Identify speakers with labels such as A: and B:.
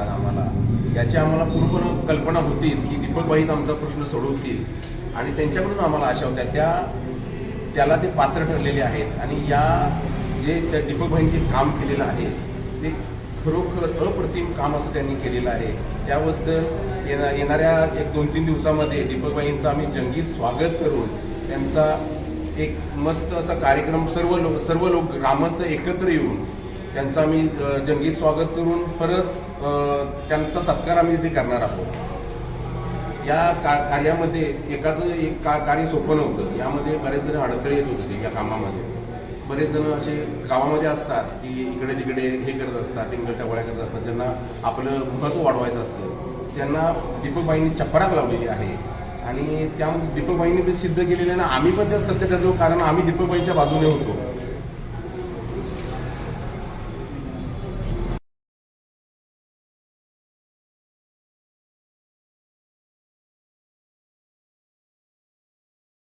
A: आज आम्हाला. याची आम्हाला पूर्ण कल्पना होतीच की दीपकबाईच आमचा प्रश्न सोडवतील. आणि त्यांच्याकडून आम्हाला आशा होत्या. त्या त्याला ते पात्र ठरलेले आहेत. आणि या जे त्या दीपकबाईंनी काम केलेलं आहे ते खरोखर अप्रतिम काम असं त्यांनी केलेलं आहे. त्याबद्दल येणा येणाऱ्या एक दोन तीन दिवसामध्ये दीपकबाईंचं आम्ही जंगी स्वागत करून त्यांचा एक मस्त असा कार्यक्रम सर्व लोक सर्व लोक ग्रामस्थ एकत्र येऊन त्यांचं आम्ही जंगी स्वागत करून परत त्यांचा सत्कार आम्ही तिथे करणार आहोत. या का कार्यामध्ये एकाचं एक का कार्य सोपं नव्हतं. यामध्ये बरेच जण अडथळे येत होते या कामामध्ये. बरेच जण असे गावामध्ये असतात की इकडे तिकडे हे करत असतात टिंगल टवळ्या करत असतात. ज्यांना आपलं महत्त्व वाढवायचं असतं. त्यांना दीपकबाईंनी चपराक लावलेली आहे. आणि त्या दीपकबाईंनी ते सिद्ध केलेलं आहे. ना आम्ही पण त्यात सत्य ठरलो कारण आम्ही दीपकबाईंच्या बाजूने होतो.